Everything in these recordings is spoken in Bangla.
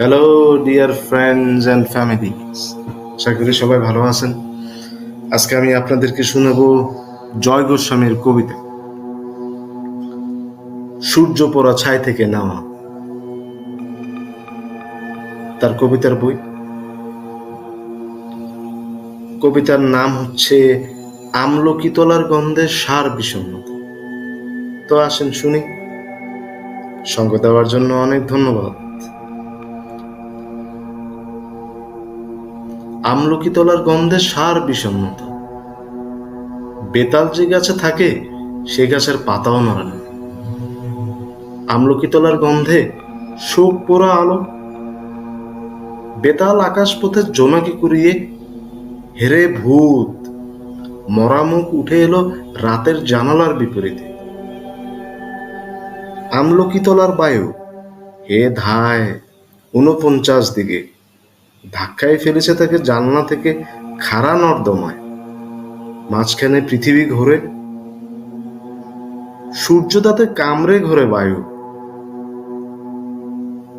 Hello dear friends and family আশা করি সবাই ভালো আছেন। আজকে আমি আপনাদেরকে শোনাবো জয় গোস্বামীর কবিতা। সূর্য পড়া ছাই থেকে নেওয়া তার কবিতার বই। কবিতার নাম হচ্ছে আমলকি তলার গন্ধে সার বিষণ্ণতা। তো আসেন শুনি। সঙ্গ দেওয়ার জন্য অনেক ধন্যবাদ। আমলকি তলার গন্ধে সার বিষণ্ণতা। বেতাল যে গাছে থাকে, সে গাছের পাতাও নড়ে না। আমলকি তলার গন্ধে শোক পোড়া আলো। বেতাল আকাশ পথে জোনাকি কুড়িয়ে হেরে ভূত। মরামুখ উঠে এলো রাতের জানালার বিপরীতে। আমলকি তলার বায়ু, হে ধায়, ঊনপঞ্চাশ দিকে ধাক্কায় ফেলেছে তাকে জানলা থেকে খাড়া নর্দমায়। মাঝখানে পৃথিবী ঘোরে সূর্য তাতে কামড়ে ঘোরে বায়ু।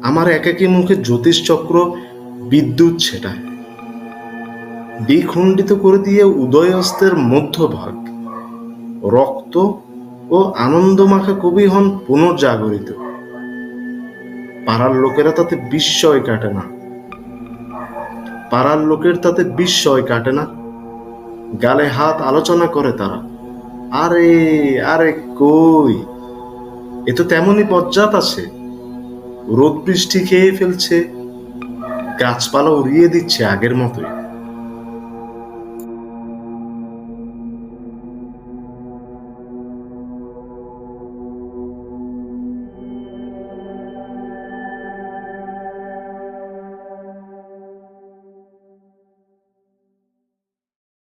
আমার একাকী মুখে জ্যোতিষ চক্র বিদ্যুৎ ছেটায়। দ্বিখণ্ডিত করে দিয়ে উদয় অস্তের মধ্যভাগ। রক্ত ও আনন্দমাখা কবি হন পুনর্জাগরিত। পাড়ার লোকেরা তাতে বিস্ময় কাটে না। পাড়ার লোকের তাতে বিস্ময় কাটে না। গালে হাত আলোচনা করে তারা। আরে আরে কই? এ তো তেমনই পর্যাত আছে। রোদ বৃষ্টি খেয়ে ফেলছে। গাছপালা উড়িয়ে দিচ্ছে আগের মতোই।